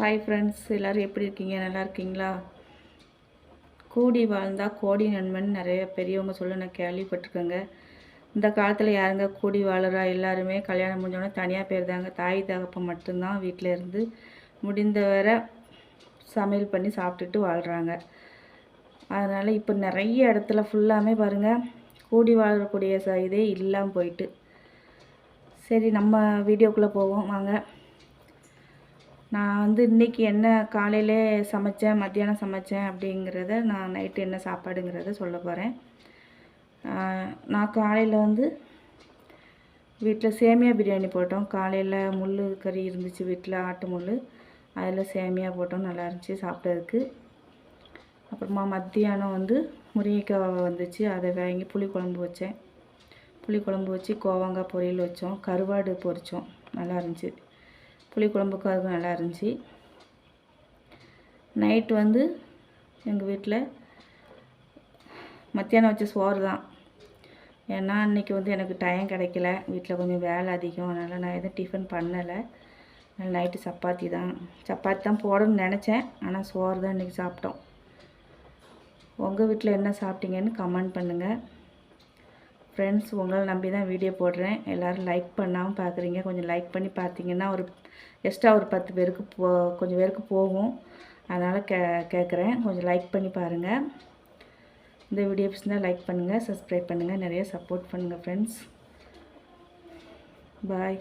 Hi friends எல்லோரும் எப்படி இருக்கீங்க? நல்லா இருக்கீங்களா? கூடி வாழ்ந்தால் கோடி நண்பன் நிறைய பெரியவங்க சொல்ல நான் கேள்விப்பட்டிருக்கேங்க. இந்த காலத்தில் யாருங்க கூடி வாழறா? எல்லாருமே கல்யாணம் முடிஞ்சோடனே தனியாக போயிருந்தாங்க. தாய் தகப்பம் மட்டும்தான் வீட்டில் இருந்து முடிந்த வரை சமையல் பண்ணி சாப்பிட்டுட்டு வாழ்கிறாங்க அதனால் இப்போ நிறைய இடத்துல ஃபுல்லாமே பாருங்கள் கூடி வாழக்கூடிய இதே இல்லாமல் போயிட்டு. சரி நம்ம வீடியோக்குள்ளே போவோம். வாங்க. நான் வந்து இன்றைக்கி என்ன காலையிலே சமைச்சேன் மத்தியானம் சமைச்சேன் அப்படிங்கிறத நான் நைட்டு என்ன சாப்பாடுங்கிறத சொல்ல போகிறேன் நான் காலையில் வந்து வீட்டில் சேமியா பிரியாணி போட்டோம். காலையில் முள் கறி இருந்துச்சு வீட்டில் ஆட்டு முள் அதில் சேமியா போட்டோம் நல்லா இருந்துச்சு சாப்பிட்டதுக்கு. அப்புறமா மத்தியானம் வந்து முருங்கைக்காய் வந்துச்சு. அதை வாங்கி புளி குழம்பு வச்சேன். புளி குழம்பு வச்சு கோவங்காய் பொரியல் வச்சோம். கருவாடு பொரித்தோம் நல்லா இருந்துச்சு. புளிக்குழம்புக்கு அதுவும் நல்லா இருந்துச்சு. நைட்டு வந்து எங்கள் வீட்டில் மத்தியானம் வச்ச சோறு தான். ஏன்னா அன்றைக்கி வந்து எனக்கு டைம் கிடைக்கல. வீட்டில் கொஞ்சம் வேலை அதிகம். அதனால் நான் எதுவும் டிஃபன் பண்ணலை. நைட்டு சப்பாத்தி தான். சப்பாத்தி தான் போடணும்னு நினச்சேன். ஆனால் சோறு தான் இன்றைக்கி சாப்பிட்டோம். உங்கள் வீட்டில் என்ன சாப்பிட்டீங்கன்னு கமெண்ட் பண்ணுங்கள் ஃப்ரெண்ட்ஸ் உங்களை நம்பி தான் வீடியோ போடுறேன். எல்லோரும் லைக் பண்ணாமல் பார்க்குறீங்க கொஞ்சம் லைக் பண்ணி பார்த்தீங்கன்னா ஒரு எக்ஸ்ட்ரா ஒரு பத்து பேருக்கு போ கொஞ்சம் பேருக்கு போகும். அதனால் கே கேட்குறேன் கொஞ்சம் லைக் பண்ணி பாருங்கள் இந்த வீடியோ பிடிச்சிருந்தால் லைக் பண்ணுங்கள் சப்ஸ்கிரைப் பண்ணுங்கள் நிறைய சப்போர்ட் பண்ணுங்கள் ஃப்ரெண்ட்ஸ் பாய்